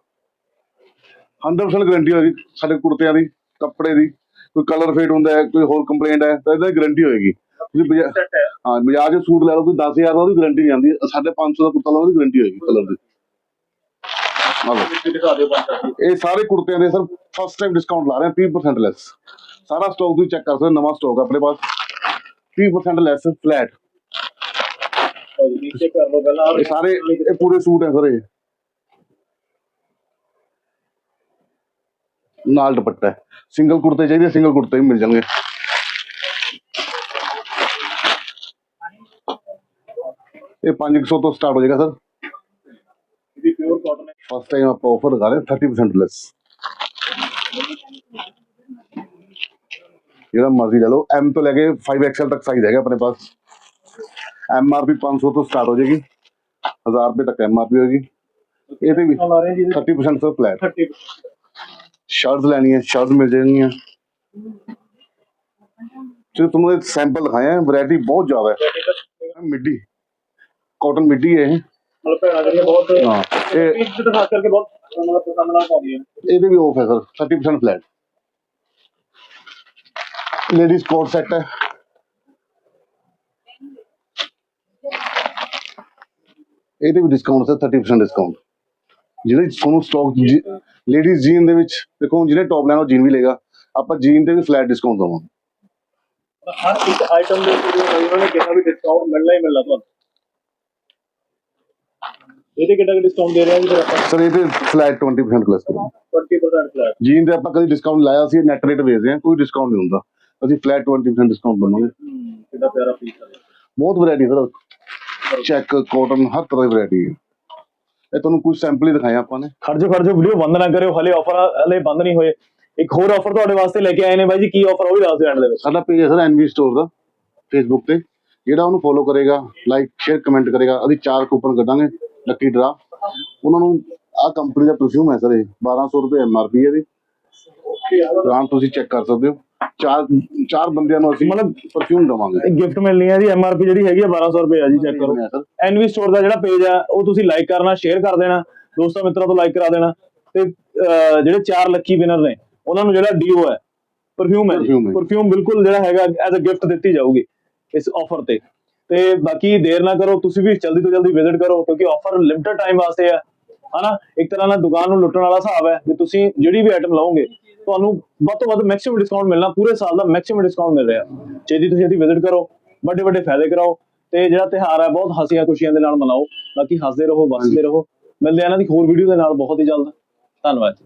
Speaker 1: 100% ਗਾਰੰਟੀ ਹੋਏਗੀ ਸਾਡੇ ਕੁੜਤਿਆਂ ਦੀ ਕੱਪੜੇ ਦੀ। ਕੋਈ ਕਲਰ ਫੇਡ ਹੁੰਦਾ ਹੈ ਕੋਈ ਹੋਰ ਕੰਪਲੇਂਟ ਹੈ ਤਾਂ ਇਹਦਾ ਗਾਰੰਟੀ ਹੋਏਗੀ। ਤੁਸੀਂ
Speaker 2: ਹੈ।
Speaker 1: 'ਚ ਸੂਟ ਲੈ ਲਓ ਕੋਈ 10000 ਦਾ ਉਹਦੀ ਗਾਰੰਟੀ ਨਹੀਂ ਆਉਂਦੀ। ਸਾਡੇ 500 ਦਾ ਕੁੜਤਾ ਲਓ ਉਹਦੀ ਗਾਰੰਟੀ ਹੋਏਗੀ ਕਲਰ ਦੀ। ਆ ਲਓ
Speaker 2: ਤੁਸੀਂ ਦਿਖਾ ਦਿਓ ਪੰਜ
Speaker 1: ਇਹ ਸਾਰੇ ਕੁੜਤਿਆਂ ਦੇ ਸਰ ਫਸਟ ਟਾਈਮ ਡਿਸਕਾਊਂਟ ਲਾ ਰਹੇ ਹਾਂ 30% ਲੈਸ ਸਾਰਾ ਸਟਾਕ ਤੁਸੀਂ ਚੈੱਕ ਕਰ ਸਕਦੇ ਹੋ ਨਵਾਂ ਸਟਾਕ ਆਪਣੇ ਪਾਸ। 30% ਲੈਸ ਫਲੈਟ
Speaker 2: ਨੀਚੇ ਕਰ ਲਓ ਪਹਿਲਾਂ
Speaker 1: ਇਹ ਸਾਰੇ ਇਹ ਪੂਰੇ ਸੂਟ ਹੈ ਸਰ ਇਹ। ਨਾਲ ਦੁਪੱਟਾ ਹੈ। ਸਿੰਗਲ ਕੁੜਤੇ ਚਾਹੀਦੇ ਸਿੰਗਲ ਕੁੜਤੇ ਵੀ ਮਿਲ ਜਾਣਗੇ। ਇਹ 500 ਤੋਂ ਸਟਾਰਟ ਹੋ ਜਾਏਗਾ ਸਰ।
Speaker 2: ਇਹਦੀ ਪਿਓਰ ਕਾਟਨ ਹੈ
Speaker 1: ਫਸਟ ਟਾਈਮ ਆਪਾਂ ਆਫਰ ਲਗਾ ਰਹੇ ਹਾਂ 30% ਲੈਸ ਜਿਹੜਾ ਮਰਜ਼ੀ ਲੈ ਲਓ ਐਮ ਤੋਂ ਲੈ ਕੇ 5XL ਤੱਕ ਸਾਈਜ਼ ਹੈਗਾ ਆਪਣੇ ਪਾਸ ਐਮ ਆਰ ਪੀ 500 ਤੋਂ ਸਟਾਰਟ ਹੋ ਜਾਏਗੀ 1000 ਰੁਪਏ ਤੱਕ ਐਮ ਆਰ ਪੀ ਹੋਏਗੀ ਇਹਦੇ ਵੀ
Speaker 2: ਲਾ ਰਹੇ ਜੀ
Speaker 1: 30% ਸਰ ਫਲੈਟ
Speaker 2: 30
Speaker 1: ਸ਼ਰਟਸ ਲੈਣੀ ਹੈ ਸ਼ਰਟਸ ਮਿਲ ਜਾਣਗੀਆਂ ਜੋ ਤੁਹਾਨੂੰ ਇਹ ਸੈਂਪਲ ਦਿਖਾਏ ਹੈ ਵੈਰਾਈਟੀ ਬਹੁਤ ਜ਼ਿਆਦਾ ਹੈ ਮਿੱਡੀ ਕਾਟਨ ਮਿੱਡੀ ਹੈ ਇਹ
Speaker 2: ਮਤਲਬ ਭੈਣਾਂ ਜਿਹੜੀਆਂ ਬਹੁਤ
Speaker 1: ਹਾਂ ਇਹ
Speaker 2: ਪੀਸ ਤੇ ਖਾਸ ਕਰਕੇ ਬਹੁਤ ਮਤਲਬ ਪਸੰਦ ਨਾਲ ਪਾਉਂਦੀਆਂ
Speaker 1: ਇਹਦੇ ਵੀ ਆਫ ਹੈ sir 30% flat ladies coat set ਹੈ। ਇਹਦੇ ਵੀ ਡਿਸਕਾਊਂਟ ਹੈ 30% ਡਿਸਕਾਊਂਟ ਜਿਹੜੇ ਤੁਹਾਨੂੰ ਸਟਾਕ ਲੇਡੀਜ਼ ਜੀਨ ਦੇ ਵਿੱਚ ਦੇਖੋ ਜਿਹਨੇ ਟੌਪ ਲੈਣਾ ਉਹ ਜੀਨ ਵੀ ਲੇਗਾ ਆਪਾਂ ਜੀਨ ਤੇ ਵੀ ਫਲੈਟ ਡਿਸਕਾਊਂਟ ਦਵਾਂਗੇ।
Speaker 2: ਹਰ ਇੱਕ ਆਈਟਮ ਦੇ ਉੱਤੇ ਉਹਨਾਂ ਨੇ ਕਿਹਾ ਵੀ ਡਿਸਕਾਊਂਟ ਮਿਲਣਾ ਹੀ ਮਿਲਣਾ ਤੁਹਾਨੂੰ। ਇਹਦੇ ਕਿੰਨਾ ਕਿ ਡਿਸਕਾਊਂਟ ਦੇ ਰਹੇ ਆ ਜੀ ਫਿਰ ਆਪਾਂ?
Speaker 1: ਸਰ ਇਹਦੇ ਫਲੈਟ 20% ਪਲੱਸ ਕਰੋ
Speaker 2: 20% ਫਲੈਟ
Speaker 1: ਜੀਨ ਤੇ ਆਪਾਂ ਕਦੀ ਡਿਸਕਾਊਂਟ ਲਾਇਆ ਸੀ ਨੈਟ ਰੇਟ ਵੇਚਦੇ ਹਾਂ ਕੋਈ ਡਿਸਕਾਊਂਟ ਨਹੀਂ ਹੁੰਦਾ। ਅਸੀਂ ਫਲੈਟ 20% ਡਿਸਕਾਊਂਟ ਦਵਾਂਗੇ
Speaker 2: ਕਿੰਨਾ ਪਿਆਰਾ ਪੀਸ ਹੈ
Speaker 1: ਬਹੁਤ ਵੈਰਾਈਟੀ ਸਰ ਚੈੱਕ ਕਾਟਨ ਹਰ ਤਰ੍ਹਾਂ ਦੀ ਵੈਰਾਈਟੀ ਹੈ। ਇਹ ਤੁਹਾਨੂੰ ਕੁਝ ਸੈਂਪਲ ਹੀ ਦਿਖਾਇਆ ਆਪਾਂ ਨੇ।
Speaker 2: ਖਰਜੋ ਖਰਜੋ ਵੀਡੀਓ ਬੰਦ ਨਾ ਕਰਿਓ ਹਲੇ ਆਫਰ ਹਲੇ ਬੰਦ ਨਹੀਂ ਹੋਏ। ਇੱਕ ਹੋਰ ਆਫਰ ਤੁਹਾਡੇ ਵਾਸਤੇ ਲੈ ਕੇ ਆਏ ਨੇ ਬਾਈ ਜੀ ਕੀ ਆਫਰ ਉਹ ਵੀ ਦੱਸ ਦਿਓ ਐਂਡ ਦੇ ਵਿੱਚ।
Speaker 1: ਸਾਡਾ ਪੇਜ ਹੈ ਸਰ ਐਨਵੀ ਸਟੋਰ ਦਾ ਫੇਸਬੁੱਕ ਤੇ। ਜਿਹੜਾ ਉਹਨੂੰ ਫੋਲੋ ਕਰੇਗਾ ਲਾਈਕ ਸ਼ੇਅਰ ਕਮੈਂਟ ਕਰੇਗਾ ਅਸੀਂ ਚਾਰ ਕੂਪਨ ਕੱਢਾਂਗੇ। Lucky draw. ਉਹਨਾਂ ਨੂੰ ਆਹ ਕੰਪਨੀ ਦਾ ਪਰਫਿਊਮ ਹੈ ਸਰ ਇਹ 1200 ਰੁਪਏ ਐਮਆਰਪੀ ਹੈ ਇਹਦੀ। ਬ੍ਰਾਂਡ ਤੁਸੀਂ ਚੈੱਕ ਕਰ ਸਕਦੇ ਹੋ। ਚਾਰ ਚਾਰ ਬੰਦਿਆਂ ਨੂੰ ਅਸੀਂ
Speaker 2: ਮਤਲਬ
Speaker 1: ਪਰਫਿਊਮ ਦਵਾਂਗੇ।
Speaker 2: ਗਿਫਟ ਮਿਲਣੀ ਹੈ ਜੀ ਐਮਆਰਪੀ ਜਿਹੜੀ ਹੈਗੀ ਹੈ 1200 ਰੁਪਏ ਆ ਜੀ ਚੈੱਕ ਕਰੋ। ਐਨਵੀ ਸਟੋਰ ਦਾ ਜਿਹੜਾ ਪੇਜ ਹੈ ਉਹ ਤੁਸੀਂ ਲਾਈਕ ਕਰਨਾ ਸ਼ੇਅਰ ਕਰ ਦੇਣਾ। ਦੋਸਤਾਂ ਮਿੱਤਰਾਂ ਤੋਂ ਲਾਈਕ ਕਰਾ ਦੇਣਾ। ਤੇ ਜਿਹੜੇ ਚਾਰ ਲੱਕੀ ਵਿਨਰ ਨੇ ਉਹਨਾਂ ਨੂੰ ਜਿਹੜਾ ਡੀਓ ਹੈ ਪਰਫਿਊਮ ਹੈ। ਪਰਫਿਊਮ ਬਿਲਕੁਲ ਜਿਹੜਾ ਹੈਗਾ ਐਜ਼ ਅ ਗਿਫਟ ਦਿੱਤੀ ਜਾਊਗੀ ਇਸ ਆਫਰ ਤੇ। ਤੇ ਬਾਕੀ ਦੇਰ ਨਾ ਕਰੋ, ਤੁਸੀਂ ਵੀ ਜਲਦੀ ਤੋਂ ਜਲਦੀ ਵਿਜ਼ਿਟ ਕਰੋ, ਕਿਉਂਕਿ ਆਫਰ ਲਿਮਟਿਡ ਟਾਈਮ ਵਾਸਤੇ ਹੈ ਹਨਾ? ਇੱਕ ਤਰ੍ਹਾਂ ਨਾਲ ਦੁਕਾਨ ਨੂੰ ਲੁੱਟਣ ਵਾਲਾ ਹਿਸਾਬ ਹੈ ਵੀ ਤੁਸੀਂ ਜਿਹੜੀ ਵੀ ਆਈਟਮ ਲਓਗੇ, ਤੁਹਾਨੂੰ ਵੱਧ ਤੋਂ ਵੱਧ ਮੈਕਸਿਮਮ ਡਿਸਕਾਊਂਟ ਮਿਲਣਾ, ਪੂਰੇ ਸਾਲ ਦਾ ਮੈਕਸਿਮਮ ਡਿਸਕਾਊਂਟ ਮਿਲ ਰਿਹਾ। ਛੇਤੀ ਤੁਸੀਂ ਛੇਤੀ ਵਿਜ਼ਿਟ ਕਰੋ, ਵੱਡੇ ਵੱਡੇ ਫਾਇਦੇ ਕਰਾਓ, ਤੇ ਜਿਹੜਾ ਤਿਹਾਰ ਹੈ, ਬਹੁਤ ਹਸੀਆਂ ਖੁਸ਼ੀਆਂ ਦੇ ਨਾਲ ਮਨਾਓ। ਬਾਕੀ ਹੱਸਦੇ ਰਹੋ, ਵਸਦੇ ਰਹੋ। ਮਿਲਦੇ ਆ ਇਹਨਾਂ ਦੀ ਹੋਰ ਵੀਡੀਓ ਦੇ ਨਾਲ ਬਹੁਤ ਹੀ ਜਲਦ। ਧੰਨਵਾਦ ਜੀ।